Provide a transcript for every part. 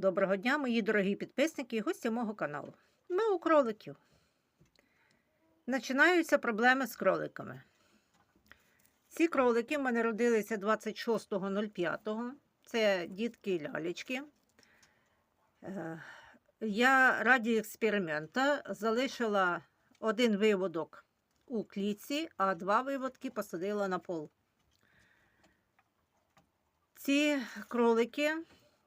Доброго дня, мої дорогі підписники і гості мого каналу. Ми у кроликів. Починаються проблеми з кроликами. Ці кролики в мене родилися 26.05. Це дітки і лялечки. Е, Я раді експеримента залишила один виводок у клітці, а два виводки посадила на пол. Ці кролики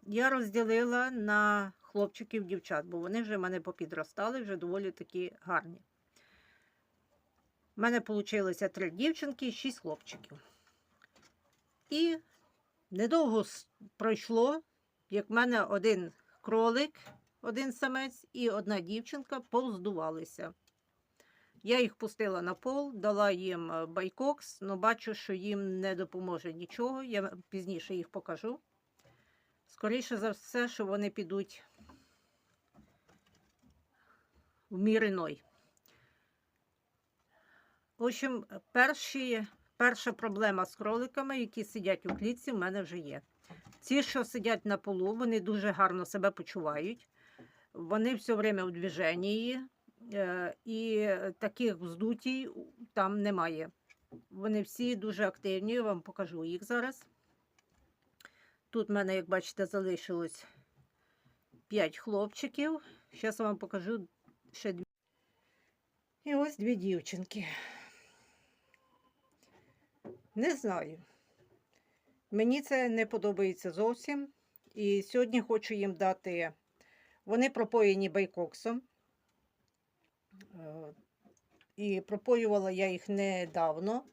я розділила на хлопчиків дівчат, бо вони вже в мене попідростали, вже доволі такі гарні. У мене вийшло три дівчинки і шість хлопчиків. І недовго пройшло, як в мене один кролик, один самець і одна дівчинка повздувалися. Я їх пустила на пол, дала їм е, байкокс, але бачу, що їм не допоможе нічого. Я пізніше їх покажу. Скоріше за все, що вони підуть в мір іной. В общем, перші, перша проблема з кроликами, які сидять у клітці, в мене вже є. Ці, що сидять на полу, вони дуже гарно себе почувають. Вони все время у движенні, е, і таких вздутій там немає. Вони всі дуже активні, я вам покажу їх зараз. Тут в мене, як бачите, залишилось 5 хлопчиків. Зараз вам покажу ще дві. І ось дві дівчинки. Не знаю. Мені це не подобається зовсім. І сьогодні хочу їм дати. Вони пропоєні байкоксом. Е, І пропоювала я їх недавно.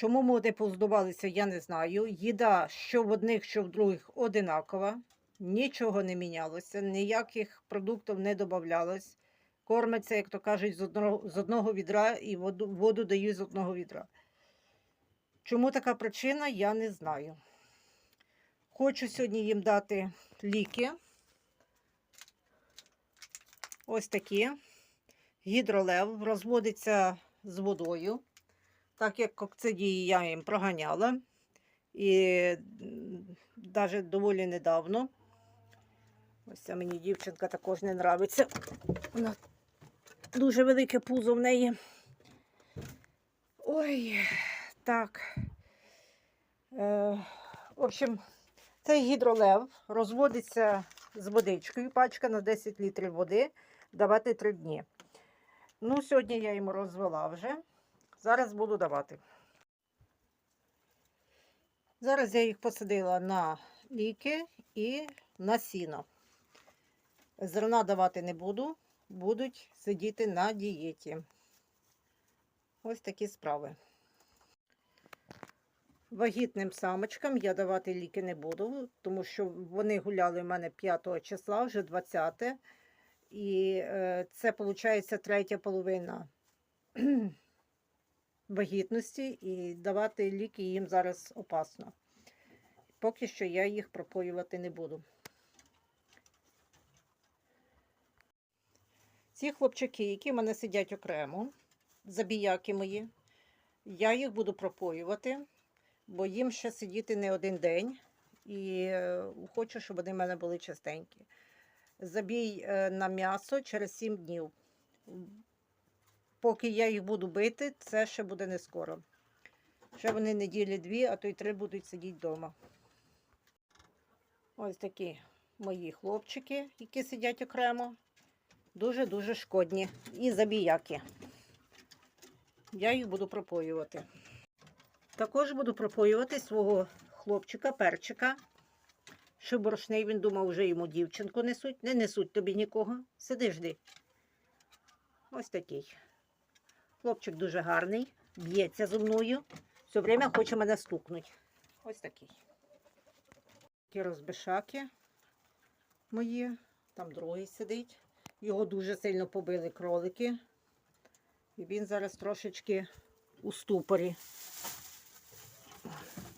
Чому моди поздувалися, я не знаю. Їда що в одних, що в других одинакова. Нічого не мінялося, ніяких продуктів не додавалось. Кормиться, як то кажуть, з одного, з одного відра і воду, воду дають з одного відра. Чому така причина, я не знаю. Хочу сьогодні їм дати ліки. Ось такі. Гідролев розводиться з водою. Так як кокцидії я їм проганяла. І навіть доволі недавно. Ось ця мені дівчинка також не нравиться. Вона дуже велике пузо в неї. Ой, так. Е, в общем, цей гідролев розводиться з водичкою. Пачка на 10 літрів води давати 3 дні. Ну, сьогодні я йому розвела вже. Зараз буду давати. Зараз я їх посадила на ліки і на сіно. Зерна давати не буду, будуть сидіти на дієті. Ось такі справи. Вагітним самочкам я давати ліки не буду, тому що вони гуляли в мене 5 числа, вже 20. І е, це, виходить, третя половина вагітності, і давати ліки їм зараз опасно. Поки що я їх пропоювати не буду. Ці хлопчики, які в мене сидять окремо, забіяки мої, я їх буду пропоювати, бо їм ще сидіти не один день. І е, хочу, щоб вони в мене були частенькі. Забій е, на м'ясо через 7 днів. Поки я їх буду бити, це ще буде не скоро. Ще вони неділі дві, а то й три будуть сидіти вдома. Ось такі мої хлопчики, які сидять окремо. Дуже-дуже шкодні. І забіяки. Я їх буду пропоювати. Також буду пропоювати свого хлопчика, перчика. Що борошний, він думав, вже йому дівчинку несуть. Не несуть тобі нікого. Сиди жди. Ось такий. Хлопчик дуже гарний, б'ється зі мною. Все время хоче мене стукнути. Ось такий. Такі розбишаки мої. Там другий сидить. Його дуже сильно побили кролики. І він зараз трошечки у ступорі.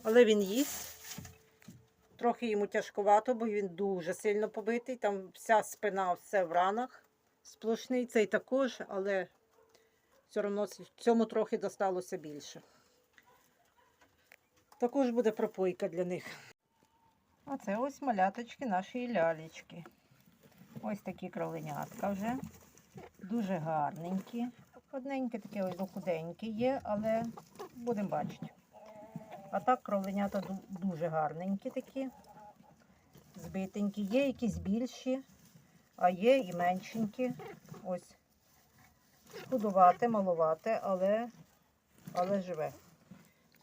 Але він їсть. Трохи йому тяжковато, бо він дуже сильно побитий. Там вся спина, все в ранах. Сплошний цей також, але все одно цьому трохи досталося більше. Також буде пропойка для них. А це ось маляточки нашої лялечки. Ось такі кроленятка вже. Дуже гарненькі. Одненьке таке ось худеньке є, але будемо бачити. А так кроленята дуже гарненькі такі. Збитенькі. Є якісь більші, а є і меншенькі. Ось. Худувате, малувате, але, але живе.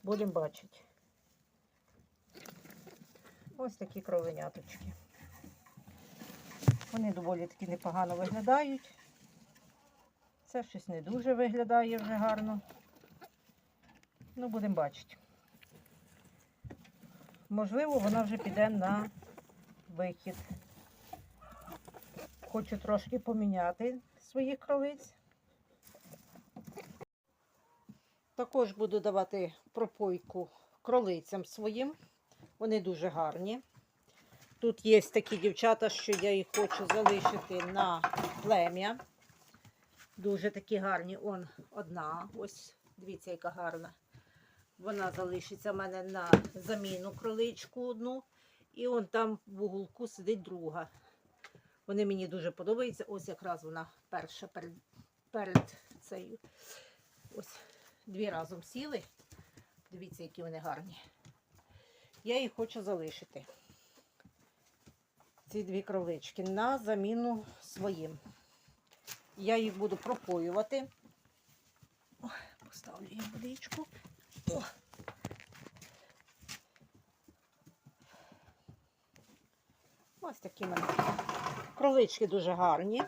Будемо бачити. Ось такі кроленяточки. Вони доволі таки непогано виглядають. Це щось не дуже виглядає вже гарно. Ну, будемо бачити. Можливо, вона вже піде на вихід. Хочу трошки поміняти своїх кролиць. Також буду давати пропойку кролицям своїм. Вони дуже гарні. Тут є такі дівчата, що я їх хочу залишити на плем'я. Дуже такі гарні. Он одна. Ось, дивіться, яка гарна. Вона залишиться в мене на заміну кроличку одну. І он там в уголку сидить друга. Вони мені дуже подобаються. Ось якраз вона перша перед, перед цією. Ось дві разом сіли. Дивіться, які вони гарні. Я їх хочу залишити. Ці дві кролички на заміну своїм. Я їх буду пропоювати. Поставлю їм водичку. Ось такі мене. Кролички дуже гарні.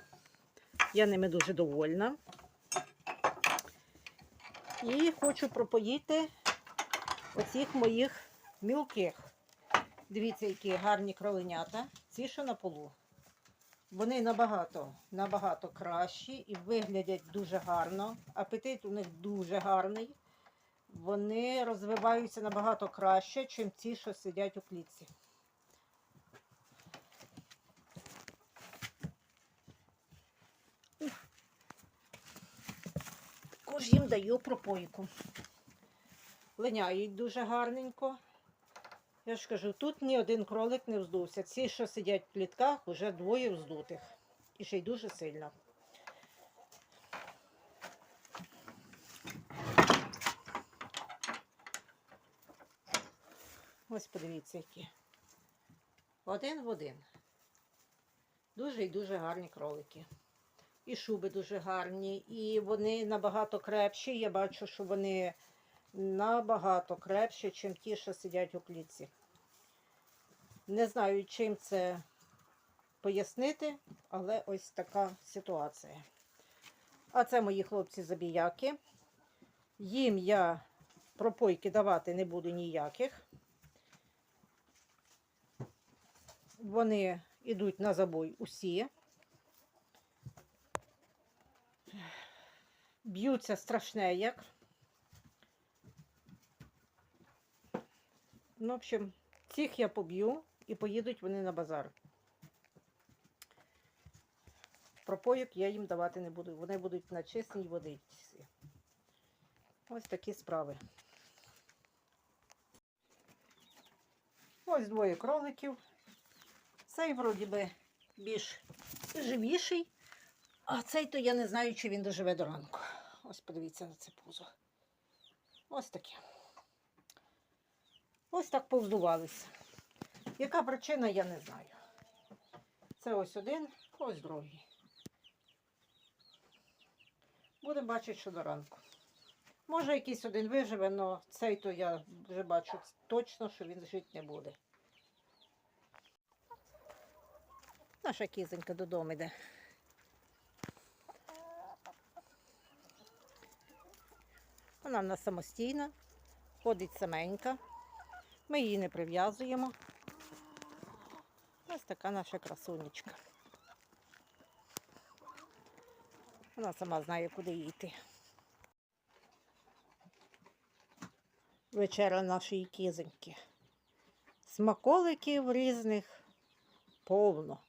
Я ними дуже довольна. І хочу пропоїти оцих моїх мілких. Дивіться, які гарні кроленята. Ці, що на полу. Вони набагато, набагато кращі і виглядять дуже гарно. Апетит у них дуже гарний. Вони розвиваються набагато краще, ніж ті, що сидять у клітці. Також їм даю пропойку. Линяють дуже гарненько. Я ж кажу, тут ні один кролик не вздувся. Ці, що сидять в клітках, вже двоє вздутих. І ще й дуже сильно. Ось подивіться, які. Один в один. Дуже і дуже гарні кролики. І шуби дуже гарні, і вони набагато крепші. Я бачу, що вони набагато крепші, ніж ті, що сидять у клітці. Не знаю, чим це пояснити, але ось така ситуація. А це мої хлопці-забіяки. Їм я пропойки давати не буду ніяких. Вони йдуть на забой усі. Б'ються страшне як. Ну, в общем, цих я поб'ю і поїдуть вони на базар. Пропойок я їм давати не буду. Вони будуть на чисній водичці. Ось такі справи. Ось двоє кроликів. Цей, вроді би, більш живіший, а цей то я не знаю, чи він доживе до ранку. Ось подивіться на це пузо. Ось таке. Ось так повздувалися. Яка причина, я не знаю. Це ось один, ось другий. Будемо бачити, що до ранку. Може, якийсь один виживе, але цей то я вже бачу точно, що він жити не буде. Наша кізонька додому йде. Вона в нас самостійна, ходить саменька. Ми її не прив'язуємо. Ось така наша красунечка. Вона сама знає, куди йти. Вечеря нашої кізоньки. Смаколиків різних повно.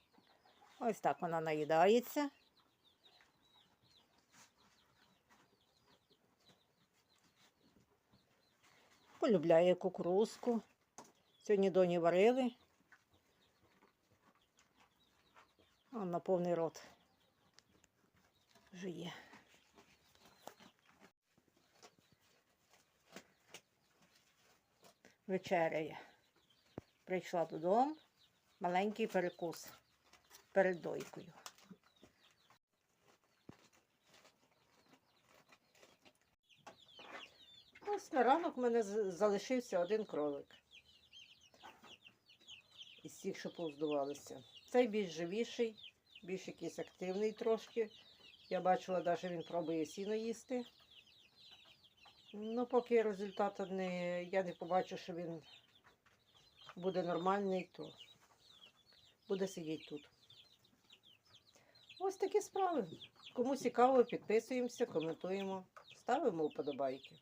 Ось так вона наїдається. полюбляє кукурузку. Сьогодні доні варили. Он на повний рот жиє. Вечеряє. Прийшла додому маленький перекус перед дойкою. Ось на ранок в мене залишився один кролик. Із тих, що повздувалися. Цей більш живіший, більш якийсь активний трошки. Я бачила, навіть він пробує сіно їсти. Ну, поки результату не, я не побачу, що він буде нормальний, то буде сидіти тут. Ось такі справи. Кому цікаво, підписуємося, коментуємо, ставимо вподобайки.